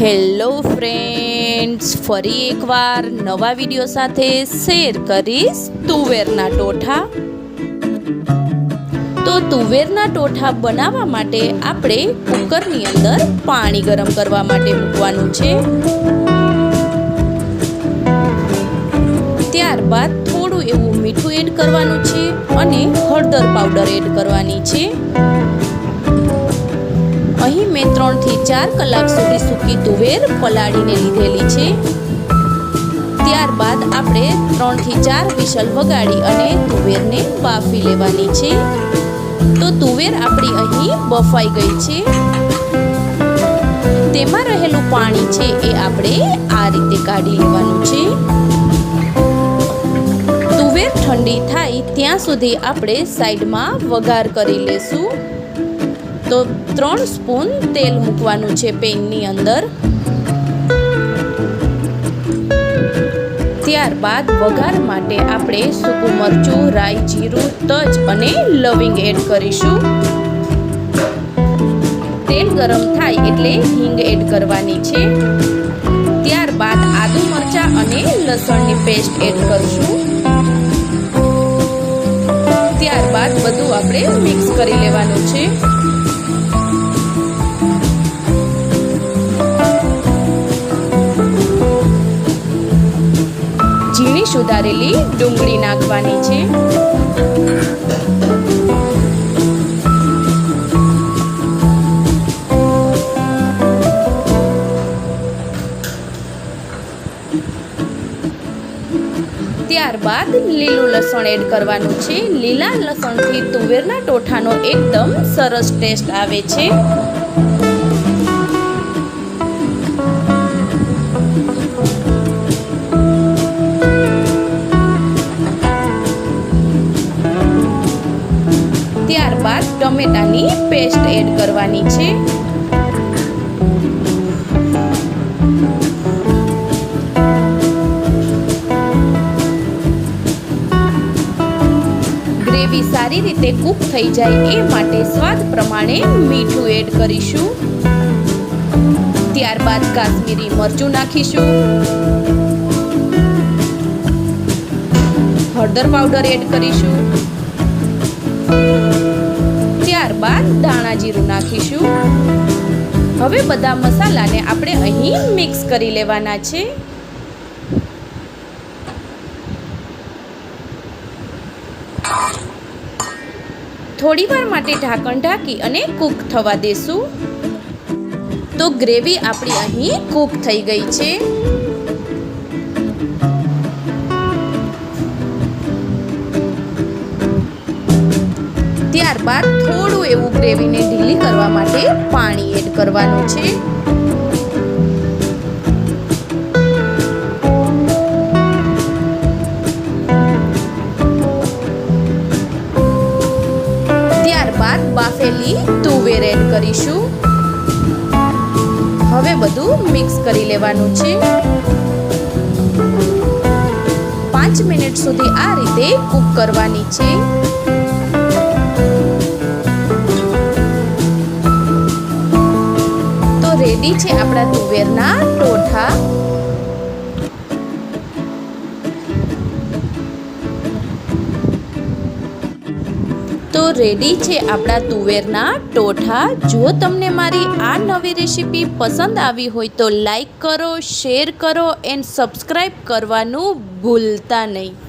Hello friends ફરી એકવાર નવા વીડિયો સાથે શેર કરીશ તુવેરના ટોઠા. તો તુવેરના ટોઠા બનાવવા માટે આપણે કુકરની અંદર પાણી ગરમ કરવા માટે મૂકવાનું છે. ત્યારબાદ થોડું એવું મીઠું એડ કરવાનું છે અને હળદર પાવડર એડ કરવાની છે. અહીં મેં ત્રણથી ચાર કલાક સુધી સૂકી તુવેર પલાળીને લીધેલી છે. ત્યારબાદ આપણે ત્રણથી ચાર વિસલ વગાડી અને તુવેરને બાફી લેવાની છે. તો તુવેર આપણી અહીં બફાઈ ગઈ છે. તેમાં રહેલું પાણી છે એ આપણે આ રીતે કાઢી લેવાનું છે. તુવેર ઠંડી થાય ત્યાં સુધી આપણે સાઈડમાં વઘાર કરી લેશું. તો ત્રણ સ્પૂન તેલ મૂકવાનું છે પેનની અંદર. ત્યારબાદ વઘાર માટે આપણે સૂકું મરચું, રાઈ, જીરું, તજ અને લવિંગ એડ કરીશું. તેલ ગરમ થાય એટલે હિંગ એડ કરવાની છે. ત્યારબાદ આદુ મરચાં અને લસણની પેસ્ટ એડ કરશું. ત્યારબાદ બધું આપણે મિક્સ કરી લેવાનું છે. ઝીણી સુધારેલી ડુંગળી નાખવાની છે. ત્યારબાદ લીલું લસણ એડ કરવાનું છે. લીલા લસણથી તુવેરના ટોઠાનો એકદમ સરસ ટેસ્ટ આવે છે. ટમેટાની પેસ્ટ એડ કરવાની છે. ગ્રેવી સારી રીતે કૂક થઈ જાય એ માટે સ્વાદ પ્રમાણે મીઠું એડ કરીશું. ત્યારબાદ કાશ્મીરી મરચું નાખીશું. હળદર પાવડર એડ કરીશું. ત્યારબાદ ધાણા જીરું નાખીશું. હવે બધા મસાલાને આપણે અહીં મિક્સ કરી લેવાના છે. થોડીવાર માટે ઢાંકણ ઢાંકી અને કૂક થવા દેશું. તો ગ્રેવી આપણી અહીં કૂક થઈ ગઈ છે. ત્યારબાદ થોડું એવું ગ્રેવીને ઢીલી કરવા માટે પાણી એડ કરવાનું છે. ત્યારબાદ બાફેલી તુવેર એડ કરીશું. હવે બધું મિક્સ કરી લેવાનું છે. પાંચ મિનિટ સુધી આ રીતે કૂક કરવાની છે. રેડી છે આપણા તુવેરના ટોઠા. તો રેડી છે આપણા તુવેરના ટોઠા. જો તમને મારી આ નવી રેસીપી પસંદ આવી હોય તો લાઈક કરો, શેર કરો, એન્ડ સબસ્ક્રાઈબ કરવાનું ભૂલતા નહીં.